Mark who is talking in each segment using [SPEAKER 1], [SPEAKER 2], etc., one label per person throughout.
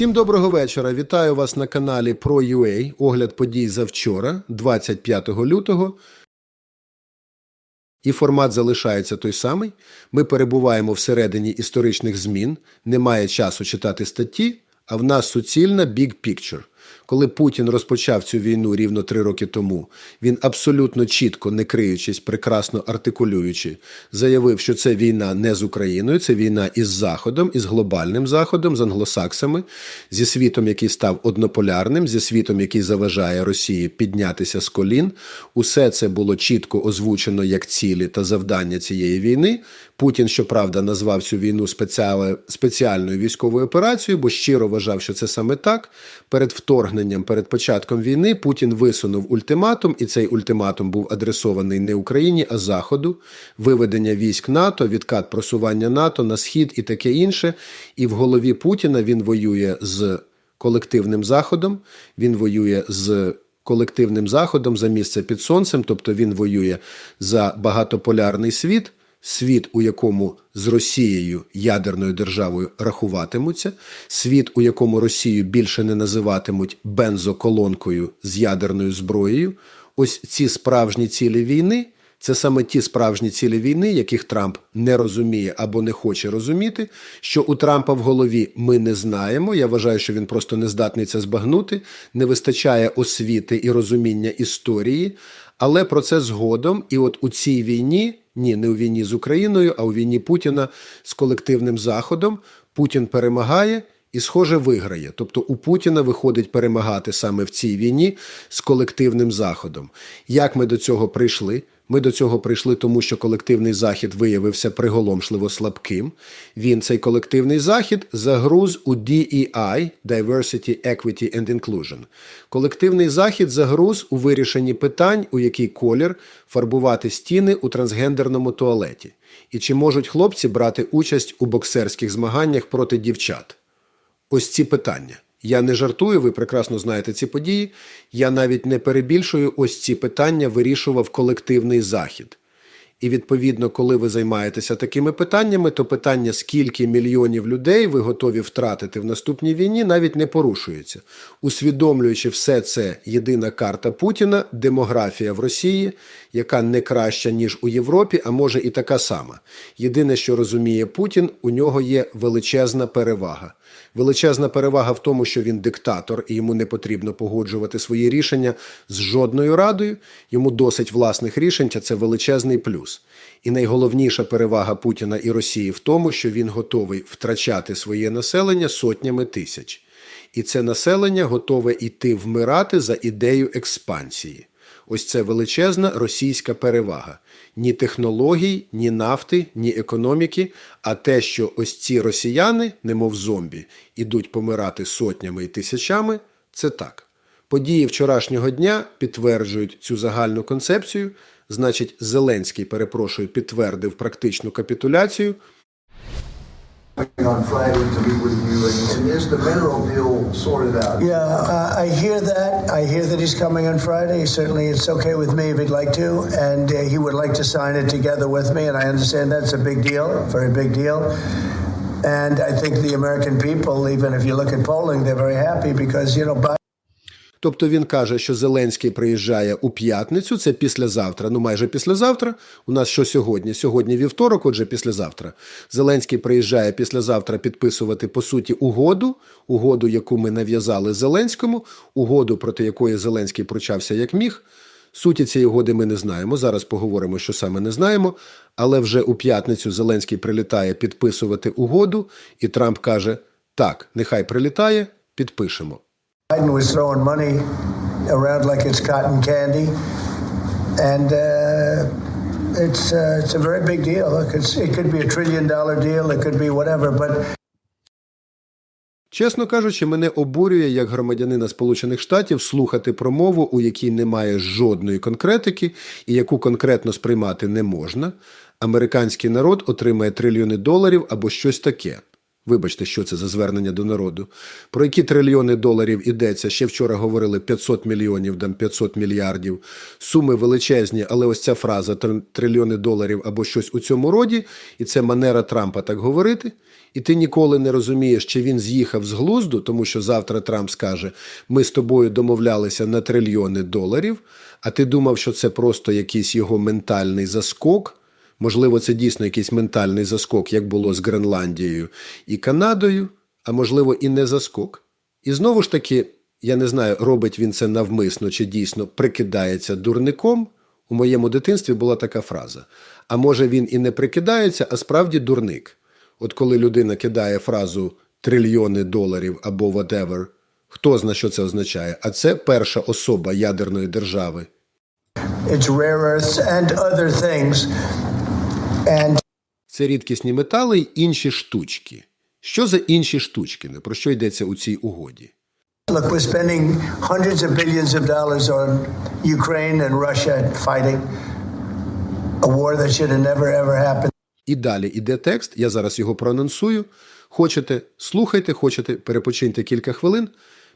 [SPEAKER 1] Всім доброго вечора. Вітаю вас на каналі ProUA. Огляд подій за вчора, 25 лютого. І формат залишається той самий. Ми перебуваємо всередині історичних змін, немає часу читати статті, а в нас суцільна big picture. Коли Путін розпочав цю війну рівно три роки тому, він абсолютно чітко, не криючись, прекрасно артикулюючи, заявив, що це війна не з Україною, це війна із Заходом, із глобальним Заходом, з англосаксами, зі світом, який став однополярним, зі світом, який заважає Росії піднятися з колін. Усе це було чітко озвучено як цілі та завдання цієї війни. Путін, щоправда, назвав цю війну спеціальною військовою операцією, бо щиро вважав, що це саме так. Перед вторгненням, перед початком війни, Путін висунув ультиматум, і цей ультиматум був адресований не Україні, а Заходу, виведення військ НАТО, відкат просування НАТО на схід і таке інше. І в голові Путіна він воює з колективним Заходом, він воює з колективним Заходом за місце під сонцем, тобто він воює за багатополярний світ. Світ, у якому з Росією ядерною державою рахуватимуться, світ, у якому Росію більше не називатимуть бензоколонкою з ядерною зброєю. Ось ці справжні цілі війни це саме ті справжні цілі війни, яких Трамп не розуміє або не хоче розуміти. Що у Трампа в голові ми не знаємо. Я вважаю, що він просто не здатний це збагнути, не вистачає освіти і розуміння історії. Але про це згодом, і от у цій війні, ні, не у війні з Україною, а у війні Путіна з колективним Заходом, Путін перемагає і, схоже, виграє. Тобто у Путіна виходить перемагати саме в цій війні з колективним Заходом. Як ми до цього прийшли? Ми до цього прийшли, тому що колективний захід виявився приголомшливо слабким. Він цей колективний захід загруз у DEI – Diversity, Equity and Inclusion. Колективний захід загруз у вирішенні питань, у який колір фарбувати стіни у трансгендерному туалеті. І чи можуть хлопці брати участь у боксерських змаганнях проти дівчат? Ось ці питання. Я не жартую, ви прекрасно знаєте ці події. Я навіть не перебільшую, ось ці питання вирішував колективний захід. І відповідно, коли ви займаєтеся такими питаннями, то питання, скільки мільйонів людей ви готові втратити в наступній війні, навіть не порушується. Усвідомлюючи все це єдина карта Путіна, демографія в Росії, яка не краща, ніж у Європі, а може і така сама. Єдине, що розуміє Путін, у нього є величезна перевага. Величезна перевага в тому, що він диктатор, і йому не потрібно погоджувати свої рішення з жодною радою. Йому досить власних рішень, а це величезний плюс. І найголовніша перевага Путіна і Росії в тому, що він готовий втрачати своє населення сотнями тисяч. І це населення готове йти вмирати за ідею експансії. Ось це величезна російська перевага. Ні технологій, ні нафти, ні економіки, а те, що ось ці росіяни, немов зомбі, ідуть помирати сотнями і тисячами, це так. Події вчорашнього дня підтверджують цю загальну концепцію. Значить, Зеленський, перепрошую, підтвердив практичну капітуляцію.
[SPEAKER 2] On Friday to meet with you, and, and is the mineral deal sorted out?
[SPEAKER 3] Yeah, uh, I hear that. I hear that he's coming on Friday. Certainly, it's okay with me if he'd like to, and uh, he would like to sign it together with me. And I understand that's a big deal, very big deal. And I think the American people, even if you look at polling, they're very happy because you know. Biden
[SPEAKER 1] Тобто він каже, що Зеленський приїжджає у п'ятницю, це післязавтра, ну майже післязавтра. У нас що сьогодні? Сьогодні вівторок, отже, післязавтра. Зеленський приїжджає післязавтра підписувати по суті угоду, угоду, яку ми нав'язали Зеленському, угоду, проти якої Зеленський пручався як міг. Суті цієї угоди ми не знаємо. Зараз поговоримо, що саме не знаємо. Але вже у п'ятницю Зеленський прилітає підписувати угоду, і Трамп каже: так, нехай прилітає, підпишемо.
[SPEAKER 3] Was throwing money around like it's cotton candy, and uh, it's uh, it's a very big deal. Look, it could be a trillion dollar deal. It could be whatever, but.
[SPEAKER 1] Чесно кажучи, мене обурює як громадянина Сполучених Штатів слухати промову, у якій немає жодної конкретики і яку конкретно сприймати не можна. Американський народ отримає трильйони доларів або щось таке. Вибачте, що це за звернення до народу. Про які трильйони доларів ідеться? Ще вчора говорили 500 мільйонів, там 500 мільярдів. Суми величезні, але ось ця фраза трильйони доларів або щось у цьому роді, і це манера Трампа так говорити. І ти ніколи не розумієш, чи він з'їхав з глузду, тому що завтра Трамп скаже: ми з тобою домовлялися на трильйони доларів, а ти думав, що це просто якийсь його ментальний заскок. Можливо, це дійсно якийсь ментальний заскок, як було з Гренландією і Канадою, а можливо, і не заскок. І знову ж таки, я не знаю, робить він це навмисно чи дійсно прикидається дурником. У моєму дитинстві була така фраза. А може він і не прикидається, а справді дурник. От коли людина кидає фразу трильйони доларів або whatever, хто знає, що це означає? А це перша особа ядерної держави.
[SPEAKER 3] It's rare earths and other things.
[SPEAKER 1] Це рідкісні метали й інші штучки. Що за інші штучки? Не про що йдеться у цій угоді?
[SPEAKER 3] look, we're spending hundreds of billions of dollars on Ukraine and Russia fighting a war that should have never ever happened.
[SPEAKER 1] І далі іде текст, я зараз його проанонсую. Хочете, слухайте, хочете, перепочиньте кілька хвилин.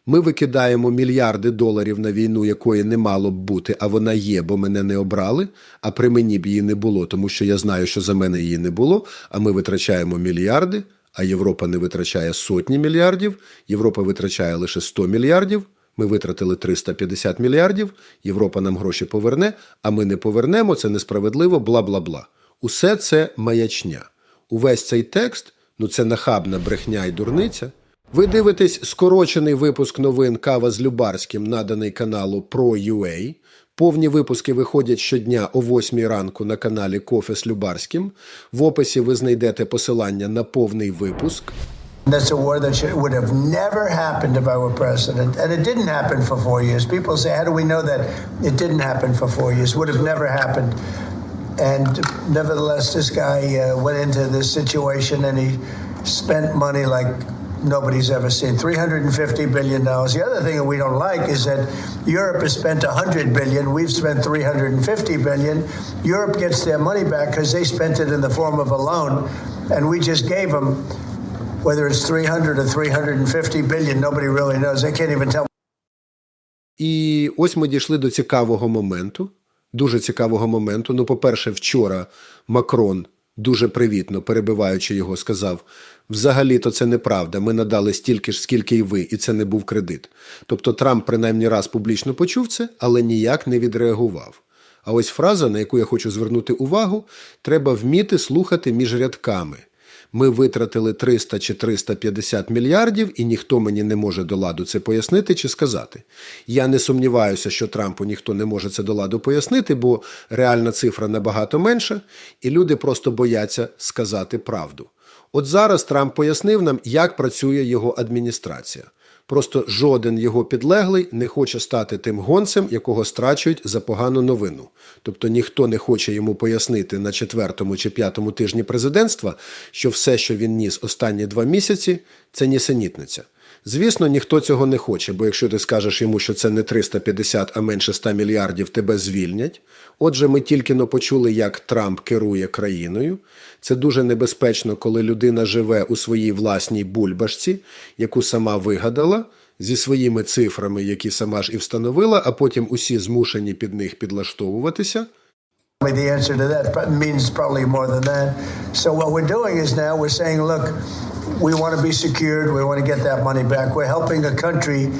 [SPEAKER 1] Ми викидаємо мільярди доларів на війну, якої не мало б бути, а вона є, бо мене не обрали, а при мені б її не було, тому що я знаю, що за мене її не було. А ми витрачаємо мільярди, а Європа не витрачає сотні мільярдів, Європа витрачає лише 100 мільярдів. Ми витратили 350 мільярдів, Європа нам гроші поверне, а ми не повернемо, це несправедливо, бла бла бла. Усе це маячня. Увесь цей текст ну це нахабна брехня і дурниця. Ви дивитесь скорочений випуск новин Кава з Любарським, наданий каналу Pro.ua. Повні випуски виходять щодня о 8 ранку на каналі Кофе з Любарським. В описі ви знайдете посилання на повний випуск.
[SPEAKER 3] That's a war that should, would have never happened if I were president. And it didn't happen for four years. People say, how do we know that it didn't happen for four years? Would have never happened. And nevertheless, this guy uh, went into this situation and he spent money like nobody's ever seen. $350 billion. The other thing that we don't like is that Europe has spent $100 billion. We've spent $350 billion. Europe gets their money back because they spent it in the form of a loan. And we just gave them whether it's 300 or 350 billion, nobody really knows. They can't even tell.
[SPEAKER 1] І ось ми дійшли до цікавого моменту, дуже цікавого моменту. Ну, по-перше, вчора Макрон дуже привітно, перебиваючи його, сказав: взагалі-то це неправда. Ми надали стільки ж, скільки й ви, і це не був кредит. Тобто Трамп принаймні раз публічно почув це, але ніяк не відреагував. А ось фраза, на яку я хочу звернути увагу, треба вміти слухати між рядками. Ми витратили 300 чи 350 мільярдів, і ніхто мені не може до ладу це пояснити чи сказати. Я не сумніваюся, що Трампу ніхто не може це до ладу пояснити, бо реальна цифра набагато менша, і люди просто бояться сказати правду. От зараз Трамп пояснив нам, як працює його адміністрація. Просто жоден його підлеглий не хоче стати тим гонцем, якого страчують за погану новину. Тобто ніхто не хоче йому пояснити на четвертому чи п'ятому тижні президентства, що все, що він ніс останні два місяці, це нісенітниця. Звісно, ніхто цього не хоче, бо якщо ти скажеш йому, що це не 350, а менше 100 мільярдів, тебе звільнять. Отже, ми тільки но почули, як Трамп керує країною. Це дуже небезпечно, коли людина живе у своїй власній бульбашці, яку сама вигадала, зі своїми цифрами, які сама ж і встановила, а потім усі змушені під них підлаштовуватися.
[SPEAKER 3] The answer to that means probably more than that. So what we're doing is now we're saying, look, we want to be secured. We want to get that money back. We're helping a country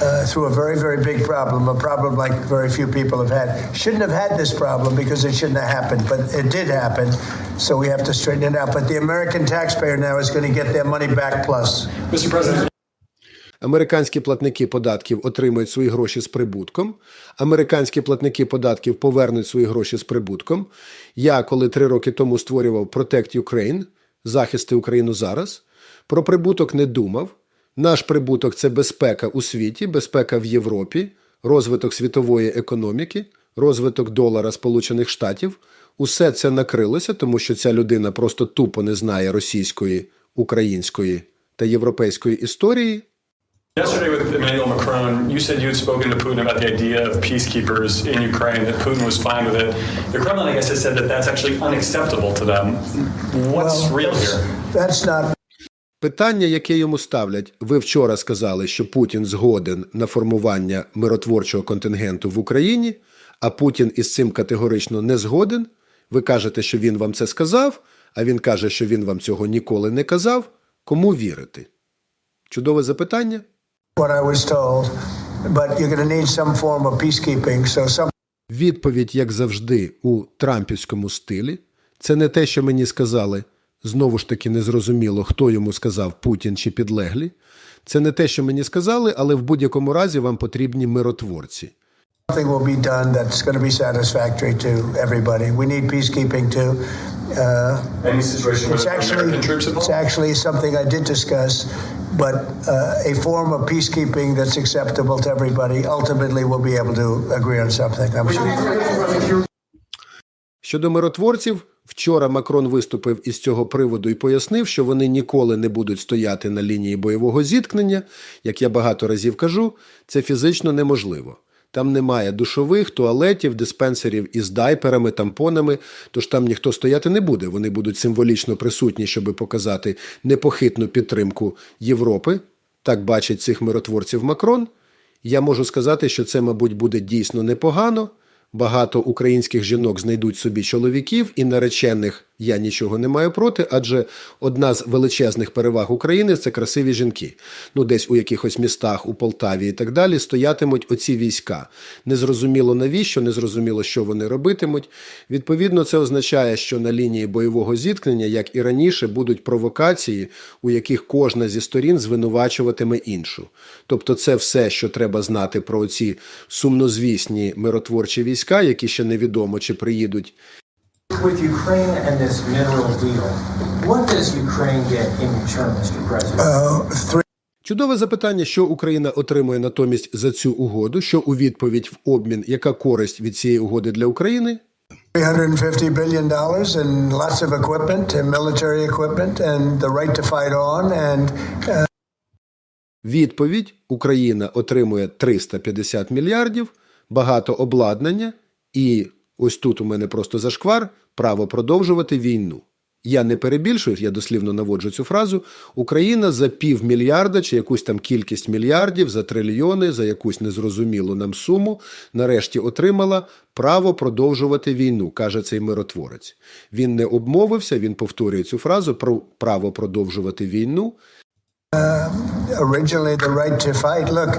[SPEAKER 3] uh, through a very, very big problem, a problem like very few people have had. Shouldn't have had this problem because it shouldn't have happened, but it did happen. So we have to straighten it out. But the American taxpayer now is going to get their money back plus.
[SPEAKER 4] Mr. President,
[SPEAKER 1] Американські платники податків отримають свої гроші з прибутком. Американські платники податків повернуть свої гроші з прибутком. Я, коли три роки тому створював Protect Ukraine, захисти Україну зараз, про прибуток не думав. Наш прибуток це безпека у світі, безпека в Європі, розвиток світової економіки, розвиток долара Сполучених Штатів. Усе це накрилося, тому що ця людина просто тупо не знає російської, української та європейської історії.
[SPEAKER 4] Yesterday with Emmanuel Macron, you said you had spoken to Putin about the idea of peacekeepers in Ukraine, that Putin was fine with it. The Kremlin, I guess, has said that that's actually unacceptable to them. What's
[SPEAKER 3] Well,
[SPEAKER 4] real here?
[SPEAKER 3] That's not
[SPEAKER 1] Питання, яке йому ставлять, ви вчора сказали, що Путін згоден на формування миротворчого контингенту в Україні, а Путін із цим категорично не згоден. Ви кажете, що він вам це сказав, а він каже, що він вам цього ніколи не казав. Кому вірити? Чудове запитання.
[SPEAKER 3] What I was told, but you're going to need some form of peacekeeping. So some
[SPEAKER 1] Відповідь, як завжди, у трампівському стилі. Це не те, що мені сказали. Знову ж таки, незрозуміло, хто йому сказав Путін чи підлеглі. Це не те, що мені сказали, але в будь-якому разі вам потрібні миротворці.
[SPEAKER 3] Something will be done that's going to be satisfactory to everybody. We need peacekeeping too. Uh,
[SPEAKER 4] Any situation
[SPEAKER 3] it's actually
[SPEAKER 4] American troops
[SPEAKER 3] it's actually something I did discuss, but uh, a form of peacekeeping that's acceptable to everybody. Ultimately, we'll be able to agree on something. I'm sure.
[SPEAKER 1] Щодо миротворців, вчора Макрон виступив із цього приводу і пояснив, що вони ніколи не будуть стояти на лінії бойового зіткнення. Як я багато разів кажу, це фізично неможливо. Там немає душових, туалетів, диспенсерів із дайперами, тампонами, тож там ніхто стояти не буде. Вони будуть символічно присутні, щоб показати непохитну підтримку Європи. Так бачить цих миротворців Макрон. Я можу сказати, що це, мабуть, буде дійсно непогано. Багато українських жінок знайдуть собі чоловіків і наречених я нічого не маю проти, адже одна з величезних переваг України це красиві жінки. Ну, десь у якихось містах, у Полтаві і так далі, стоятимуть оці війська. Незрозуміло навіщо, незрозуміло, що вони робитимуть. Відповідно, це означає, що на лінії бойового зіткнення, як і раніше, будуть провокації, у яких кожна зі сторін звинувачуватиме іншу. Тобто, це все, що треба знати про ці сумнозвісні миротворчі війська, які ще невідомо чи приїдуть
[SPEAKER 5] With Ukraine and this mineral deal, what does Ukraine get in return, Mr. President?
[SPEAKER 3] Uh, three.
[SPEAKER 1] Чудове запитання, що Україна отримує натомість за цю угоду, що у відповідь в обмін, яка користь від цієї угоди для України?
[SPEAKER 3] $350 billion and lots of equipment and military equipment and the right to fight on and uh,
[SPEAKER 1] Відповідь Україна отримує 350 мільярдів, багато обладнання, і ось тут у мене просто зашквар право продовжувати війну. Я не перебільшую, я дослівно наводжу цю фразу. Україна за півмільярда чи якусь там кількість мільярдів, за трильйони, за якусь незрозумілу нам суму, нарешті отримала право продовжувати війну, каже цей миротворець. Він не обмовився, він повторює цю фразу про право продовжувати війну.
[SPEAKER 3] originally the right to fight. Look,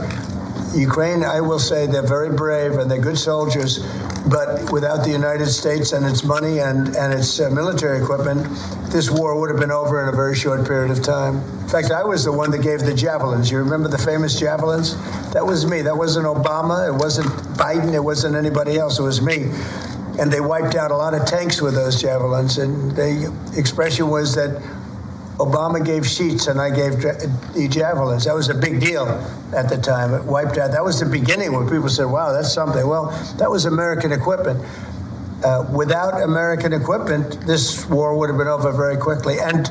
[SPEAKER 3] Ukraine, I will say they're very brave and they're good soldiers, but without the United States and its money and, and its uh, military equipment, this war would have been over in a very short period of time. In fact, I was the one that gave the javelins. You remember the famous javelins? That was me. That wasn't Obama. It wasn't Biden. It wasn't anybody else. It was me. And they wiped out a lot of tanks with those javelins. And the expression was that Obama gave sheets and I gave the javelins. That was a big deal at the time. It wiped out. That was the beginning when people said, wow, that's something. Well, that was American equipment. Uh, without American equipment, this war would have been over very quickly. And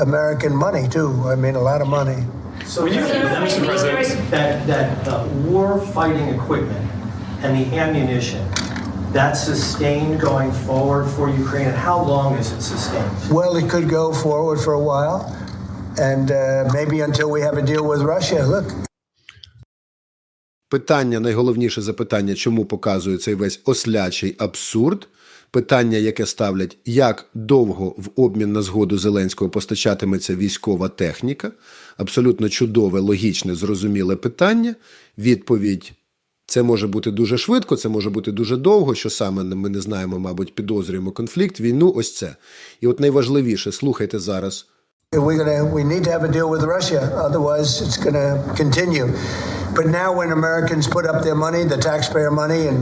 [SPEAKER 3] American money, too. I mean, a lot of money.
[SPEAKER 5] So
[SPEAKER 4] Well, you- Mr. President-
[SPEAKER 5] that that uh, war fighting equipment and the ammunition that's sustained going forward for Ukraine, and how long is it sustained?
[SPEAKER 3] Well, it could go forward for a while. And uh, maybe until we have a deal with Russia. Look,
[SPEAKER 1] Питання, найголовніше запитання, чому показує цей весь ослячий абсурд. Питання, яке ставлять, як довго в обмін на згоду Зеленського постачатиметься військова техніка. Абсолютно чудове, логічне, зрозуміле питання. Відповідь це може бути дуже швидко, це може бути дуже довго. Що саме ми не знаємо, мабуть, підозрюємо конфлікт, війну. Ось це. І от найважливіше, слухайте зараз.
[SPEAKER 3] We're gonna. We need to have a deal with Russia, otherwise it's gonna continue. But now, when Americans put up their money, the taxpayer money, and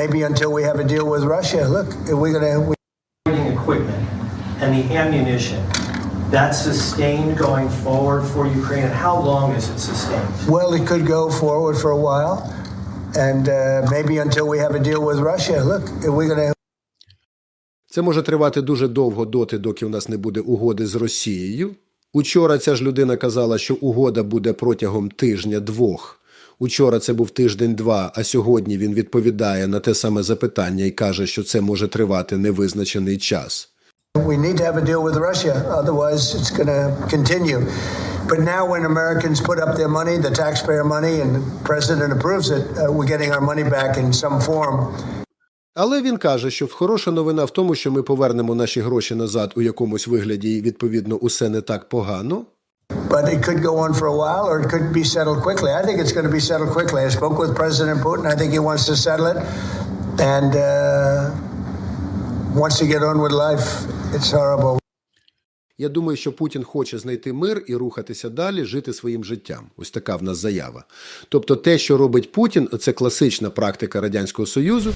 [SPEAKER 3] maybe until we have a deal with Russia, look, we're gonna. We,
[SPEAKER 5] Fighting equipment and the ammunition that's sustained going forward for Ukraine, and how long is it sustained?
[SPEAKER 3] well, it could go forward for a while, and uh, maybe until we have a deal with Russia. Look, we're gonna.
[SPEAKER 1] Це може тривати дуже довго доти, доки у нас не буде угоди з Росією. Учора ця ж людина казала, що угода буде протягом тижня-двох. Учора це був тиждень-два, а сьогодні він відповідає на те саме запитання і каже, що це може тривати невизначений час.
[SPEAKER 3] We need to have a deal with Russia. Otherwise, it's going to continue. But now, when Americans put up their money, the taxpayer money, and the president approves it, uh, we're getting our money back in some form.
[SPEAKER 1] Але він каже, що хороша новина в тому, що ми повернемо наші гроші назад у якомусь вигляді, і відповідно усе не так погано.
[SPEAKER 3] But it could go on for a while or it could be settled quickly. I think it's going to be settled quickly. I spoke with President Putin. I think he wants to settle it and uh, wants to get on with life.
[SPEAKER 1] Я думаю, що Путін хоче знайти мир і рухатися далі, жити своїм життям. Ось така в нас заява. Тобто, те, що робить Путін, це класична практика радянського союзу.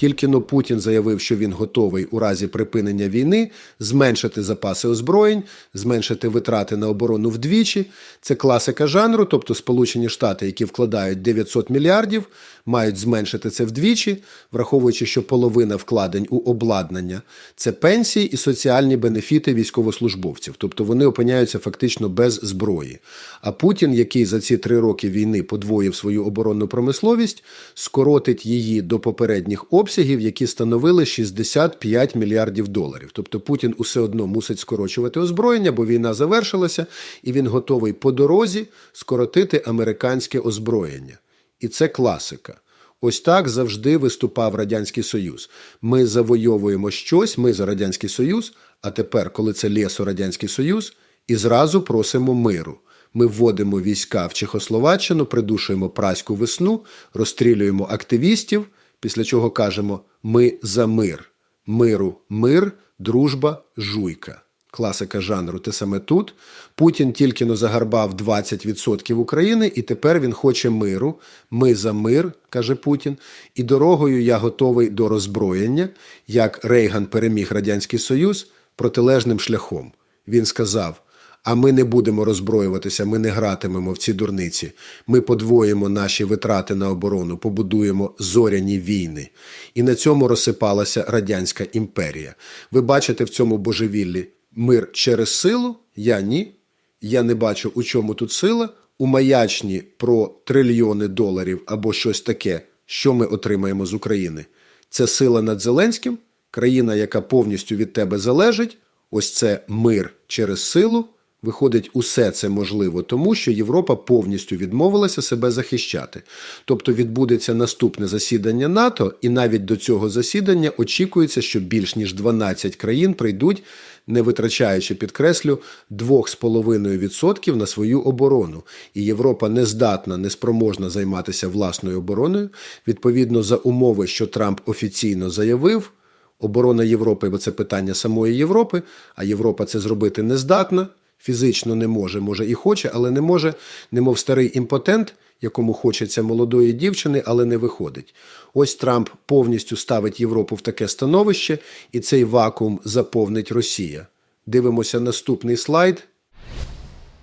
[SPEAKER 1] Тільки но Путін заявив, що він готовий у разі припинення війни зменшити запаси озброєнь, зменшити витрати на оборону вдвічі. Це класика жанру, тобто Сполучені Штати, які вкладають 900 мільярдів, мають зменшити це вдвічі, враховуючи, що половина вкладень у обладнання це пенсії і соціальні бенефіти військовослужбовців, тобто вони опиняються фактично без зброї. А Путін, який за ці три роки війни подвоїв свою оборонну промисловість, скоротить її до попередніх обсягів, які становили 65 мільярдів доларів. Тобто Путін усе одно мусить скорочувати озброєння, бо війна завершилася, і він готовий по дорозі скоротити американське озброєння. І це класика. Ось так завжди виступав Радянський Союз. Ми завойовуємо щось, ми за Радянський Союз, а тепер, коли це лєсо Радянський Союз, і зразу просимо миру. Ми вводимо війська в Чехословаччину, придушуємо праську весну, розстрілюємо активістів, після чого кажемо Ми за мир. Миру, мир, дружба, жуйка. Класика жанру те саме тут. Путін тільки но загарбав 20% України, і тепер він хоче миру. Ми за мир, каже Путін. І дорогою я готовий до роззброєння, як Рейган переміг Радянський Союз протилежним шляхом. Він сказав: а ми не будемо роззброюватися, ми не гратимемо в ці дурниці. Ми подвоїмо наші витрати на оборону, побудуємо зоряні війни. І на цьому розсипалася Радянська імперія. Ви бачите в цьому божевіллі мир через силу? Я ні. Я не бачу, у чому тут сила. У маячні про трильйони доларів або щось таке, що ми отримаємо з України. Це сила над Зеленським, країна, яка повністю від тебе залежить. Ось це мир через силу. Виходить, усе це можливо, тому що Європа повністю відмовилася себе захищати. Тобто відбудеться наступне засідання НАТО, і навіть до цього засідання очікується, що більш ніж 12 країн прийдуть, не витрачаючи, підкреслю, 2,5% на свою оборону. І Європа не здатна, не спроможна займатися власною обороною. Відповідно, за умови, що Трамп офіційно заявив, оборона Європи, бо це питання самої Європи, а Європа це зробити не здатна фізично не може, може і хоче, але не може, немов старий імпотент, якому хочеться молодої дівчини, але не виходить. Ось Трамп повністю ставить Європу в таке становище, і цей вакуум заповнить Росія. Дивимося наступний слайд.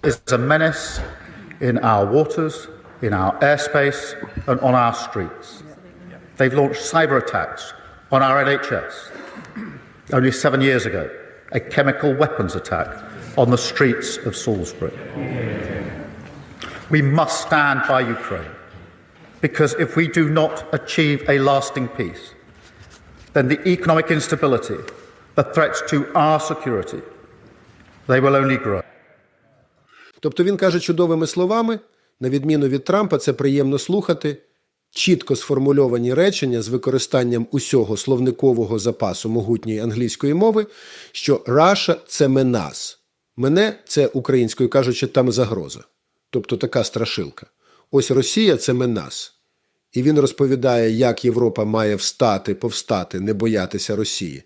[SPEAKER 6] is a menace in our waters, in our airspace, and on our streets. They've launched cyber attacks on our NHS. Only seven years ago, a chemical weapons attack on the streets of Salisbury. We must stand by Ukraine because if we do not achieve a lasting peace, then the economic instability, the threats to our security, they will only grow.
[SPEAKER 1] Тобто він каже чудовими словами, на відміну від Трампа, це приємно слухати. Чітко сформульовані речення з використанням усього словникового запасу могутньої англійської мови, що Russia – це ми нас. Мене це українською кажучи, там загроза. Тобто така страшилка. Ось Росія це ми нас. І він розповідає, як Європа має встати, повстати, не боятися Росії.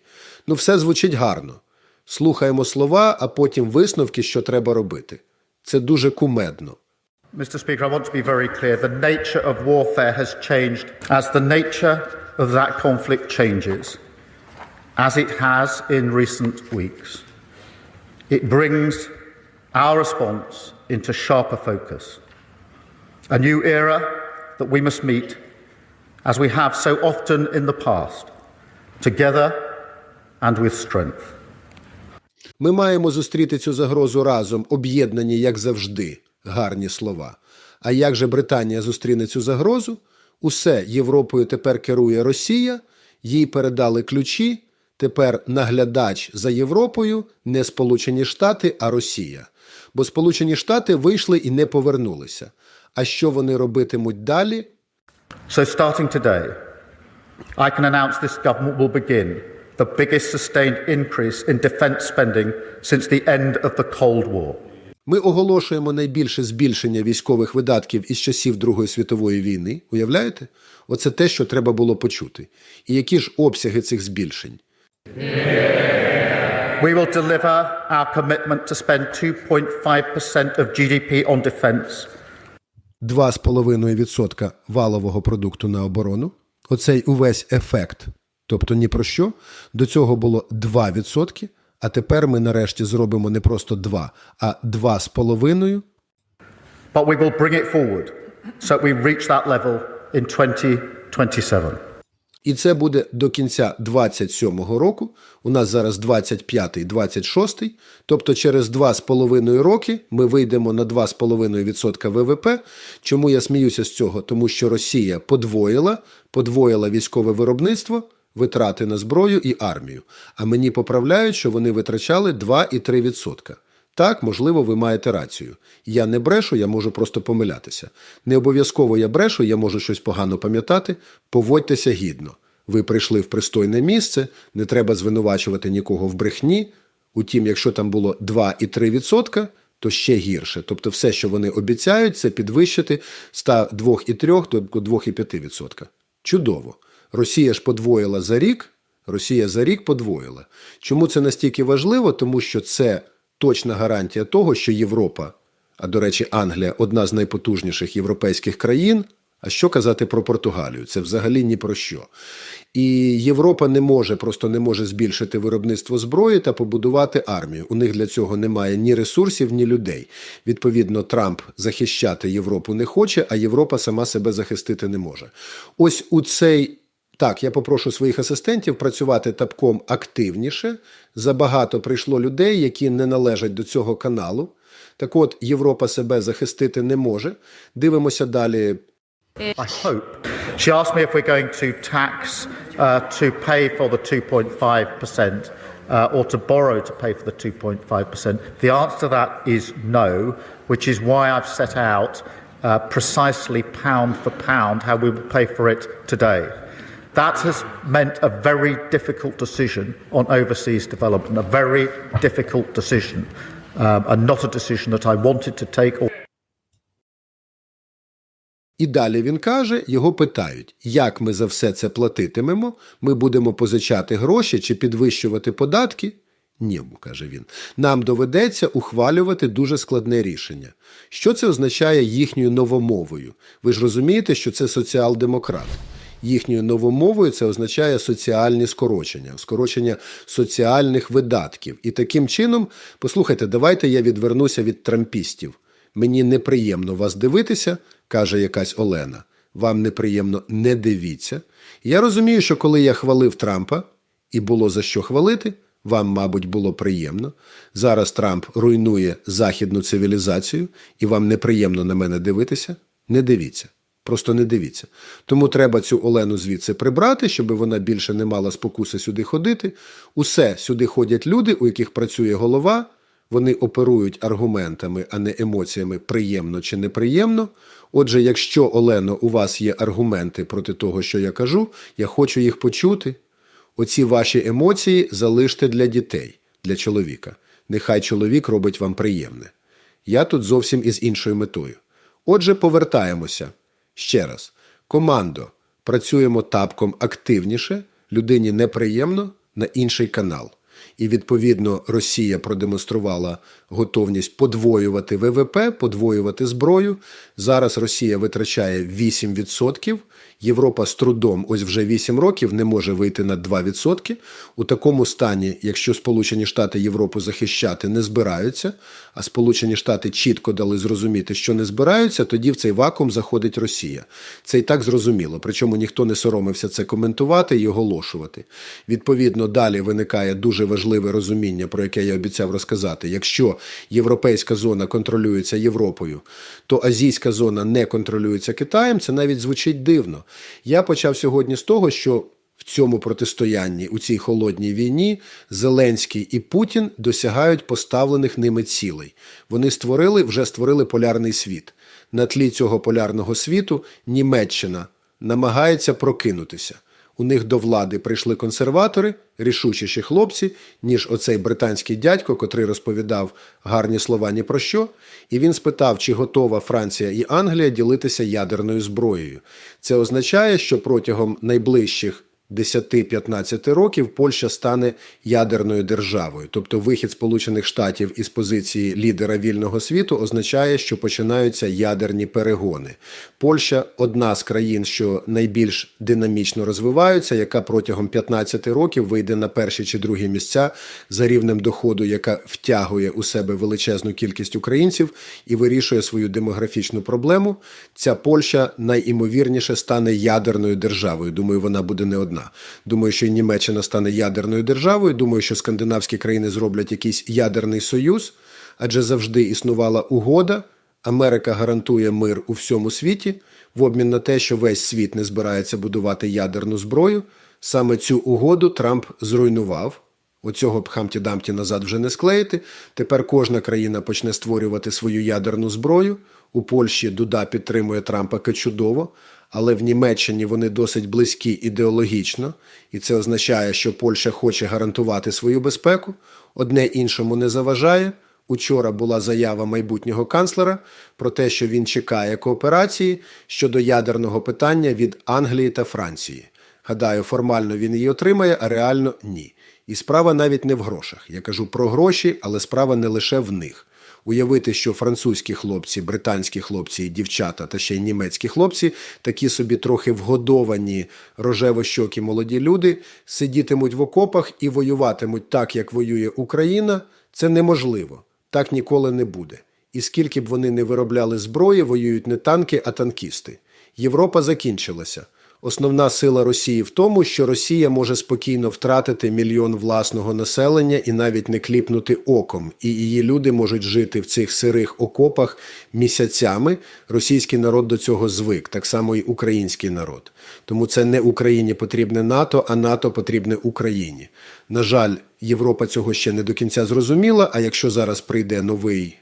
[SPEAKER 1] Ну, все звучить гарно. Слухаємо слова, а потім висновки, що треба робити. Це дуже кумедно.
[SPEAKER 6] Mr. Speaker, I want to be very clear. The nature of warfare has changed as the nature of that conflict changes, as it has in recent weeks. It brings our response into sharper focus. A new era that we must meet, as we have so often in the past, together and with strength.
[SPEAKER 1] Ми маємо зустріти цю загрозу разом, об'єднані, як завжди, гарні слова. А як же Британія зустріне цю загрозу? Усе Європою тепер керує Росія, їй передали ключі. Тепер наглядач за Європою не Сполучені Штати, а Росія. Бо Сполучені Штати вийшли і не повернулися. А що вони робитимуть далі?
[SPEAKER 6] So, starting today, I can announce this government will begin the biggest sustained increase in defence spending since the end of the Cold War.
[SPEAKER 1] Ми оголошуємо найбільше збільшення військових видатків із часів Другої світової війни. Уявляєте? Оце те, що треба було почути. І які ж обсяги цих збільшень?
[SPEAKER 6] We will deliver our commitment to spend 2.5% of GDP on defence
[SPEAKER 1] 2,5% валового продукту на оборону. Оцей увесь ефект. Тобто ні про що. До цього було 2%, а тепер ми нарешті зробимо не просто 2, а 2,5%.
[SPEAKER 6] But we will bring it forward so that we reach that level in 2027.
[SPEAKER 1] І це буде до кінця 27-го року. У нас зараз 25-й, 26-й. Тобто через 2,5 роки ми вийдемо на 2,5% ВВП. Чому я сміюся з цього? Тому що Росія подвоїла, подвоїла військове виробництво, витрати на зброю і армію. А мені поправляють, що вони витрачали 2,3%. Так, можливо, ви маєте рацію. Я не брешу, я можу просто помилятися. Не обов'язково я брешу, я можу щось погано пам'ятати. Поводьтеся гідно. Ви прийшли в пристойне місце, не треба звинувачувати нікого в брехні. Утім, якщо там було 2,3%, то ще гірше. Тобто, все, що вони обіцяють, це підвищити з 2,3 до 2,5%. Чудово. Росія ж подвоїла за рік. Росія за рік подвоїла. Чому це настільки важливо? Тому що це точна гарантія того, що Європа, а до речі, Англія одна з найпотужніших європейських країн. А що казати про Португалію? Це взагалі ні про що. І Європа не може, просто не може збільшити виробництво зброї та побудувати армію. У них для цього немає ні ресурсів, ні людей. Відповідно, Трамп захищати Європу не хоче, а Європа сама себе захистити не може. Ось у цей так, я попрошу своїх асистентів працювати тапком активніше. Забагато прийшло людей, які не належать до цього каналу. Так от, Європа себе захистити не може. Дивимося далі.
[SPEAKER 6] I hope. She asked me if we're going to tax uh, to pay for the 2.5% uh, or to borrow to pay for the 2.5%. The answer to that is no, which is why I've set out uh, precisely pound for pound how we will pay for it today. That has meant a very difficult decision on overseas development, a very difficult decision, um, and not a decision that I wanted to take or
[SPEAKER 1] І далі він каже: його питають, як ми за все це платитимемо, ми будемо позичати гроші чи підвищувати податки. Ні, каже він, нам доведеться ухвалювати дуже складне рішення. Що це означає їхньою новомовою? Ви ж розумієте, що це соціал-демократ. Їхньою новомовою це означає соціальні скорочення, скорочення соціальних видатків. І таким чином, послухайте, давайте я відвернуся від трампістів. Мені неприємно вас дивитися, каже якась Олена. Вам неприємно не дивіться. Я розумію, що коли я хвалив Трампа, і було за що хвалити, вам, мабуть, було приємно. Зараз Трамп руйнує західну цивілізацію, і вам неприємно на мене дивитися. Не дивіться. Просто не дивіться. Тому треба цю Олену звідси прибрати, щоб вона більше не мала спокуси сюди ходити. Усе сюди ходять люди, у яких працює голова. Вони оперують аргументами, а не емоціями приємно чи неприємно. Отже, якщо Олено, у вас є аргументи проти того, що я кажу, я хочу їх почути. Оці ваші емоції залиште для дітей, для чоловіка. Нехай чоловік робить вам приємне. Я тут зовсім із іншою метою. Отже, повертаємося. Ще раз. Командо. Працюємо тапком активніше, людині неприємно на інший канал. І відповідно Росія продемонструвала готовність подвоювати ВВП, подвоювати зброю. Зараз Росія витрачає 8%. Європа з трудом ось вже 8 років не може вийти на 2%. У такому стані, якщо Сполучені Штати Європу захищати не збираються, а Сполучені Штати чітко дали зрозуміти, що не збираються, тоді в цей вакуум заходить Росія. Це і так зрозуміло. Причому ніхто не соромився це коментувати і оголошувати. Відповідно, далі виникає дуже важливе розуміння, про яке я обіцяв розказати. Якщо європейська зона контролюється Європою, то азійська зона не контролюється Китаєм. Це навіть звучить дивно. Я почав сьогодні з того, що в цьому протистоянні у цій холодній війні Зеленський і Путін досягають поставлених ними цілей. Вони створили вже створили полярний світ. На тлі цього полярного світу Німеччина намагається прокинутися. У них до влади прийшли консерватори, рішучіші хлопці, ніж оцей британський дядько, котрий розповідав гарні слова ні про що. І він спитав, чи готова Франція і Англія ділитися ядерною зброєю. Це означає, що протягом найближчих 10-15 років Польща стане ядерною державою. Тобто вихід Сполучених Штатів із позиції лідера вільного світу означає, що починаються ядерні перегони. Польща одна з країн, що найбільш динамічно розвиваються, яка протягом 15 років вийде на перші чи другі місця за рівнем доходу, яка втягує у себе величезну кількість українців і вирішує свою демографічну проблему. Ця Польща найімовірніше стане ядерною державою. Думаю, вона буде не одна. Думаю, що Німеччина стане ядерною державою. Думаю, що скандинавські країни зроблять якийсь ядерний союз, адже завжди існувала угода. Америка гарантує мир у всьому світі в обмін на те, що весь світ не збирається будувати ядерну зброю. Саме цю угоду Трамп зруйнував. Оцього б Хамті-Дамті назад вже не склеїти. Тепер кожна країна почне створювати свою ядерну зброю. У Польщі Дуда підтримує Трампа чудово, але в Німеччині вони досить близькі ідеологічно, і це означає, що Польща хоче гарантувати свою безпеку. Одне іншому не заважає. Учора була заява майбутнього канцлера про те, що він чекає кооперації щодо ядерного питання від Англії та Франції. Гадаю, формально він її отримає, а реально ні. І справа навіть не в грошах. Я кажу про гроші, але справа не лише в них. Уявити, що французькі хлопці, британські хлопці, дівчата та ще й німецькі хлопці, такі собі трохи вгодовані рожево-щокі молоді люди, сидітимуть в окопах і воюватимуть так, як воює Україна, це неможливо. Так ніколи не буде. І скільки б вони не виробляли зброї, воюють не танки, а танкісти. Європа закінчилася. Основна сила Росії в тому, що Росія може спокійно втратити мільйон власного населення і навіть не кліпнути оком, і її люди можуть жити в цих сирих окопах місяцями. Російський народ до цього звик, так само і український народ. Тому це не Україні потрібне НАТО, а НАТО потрібне Україні. На жаль, Європа цього ще не до кінця зрозуміла. А якщо зараз прийде новий,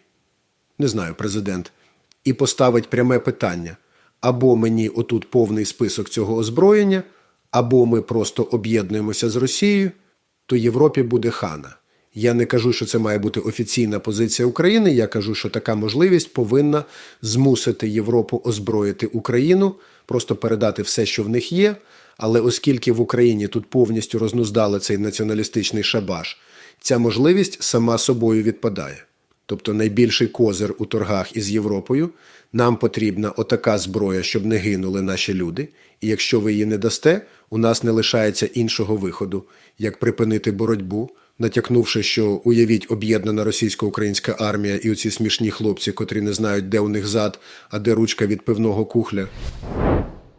[SPEAKER 1] не знаю, президент, і поставить пряме питання або мені отут повний список цього озброєння, або ми просто об'єднуємося з Росією, то Європі буде хана. Я не кажу, що це має бути офіційна позиція України. Я кажу, що така можливість повинна змусити Європу озброїти Україну, просто передати все, що в них є. Але оскільки в Україні тут повністю рознуздали цей націоналістичний шабаш, ця можливість сама собою відпадає. Тобто найбільший козир у торгах із Європою. Нам потрібна отака зброя, щоб не гинули наші люди. І якщо ви її не дасте, у нас не лишається іншого виходу, як припинити боротьбу, натякнувши, що уявіть об'єднана російсько-українська армія і оці смішні хлопці, котрі не знають, де у них зад, а де ручка від пивного кухля.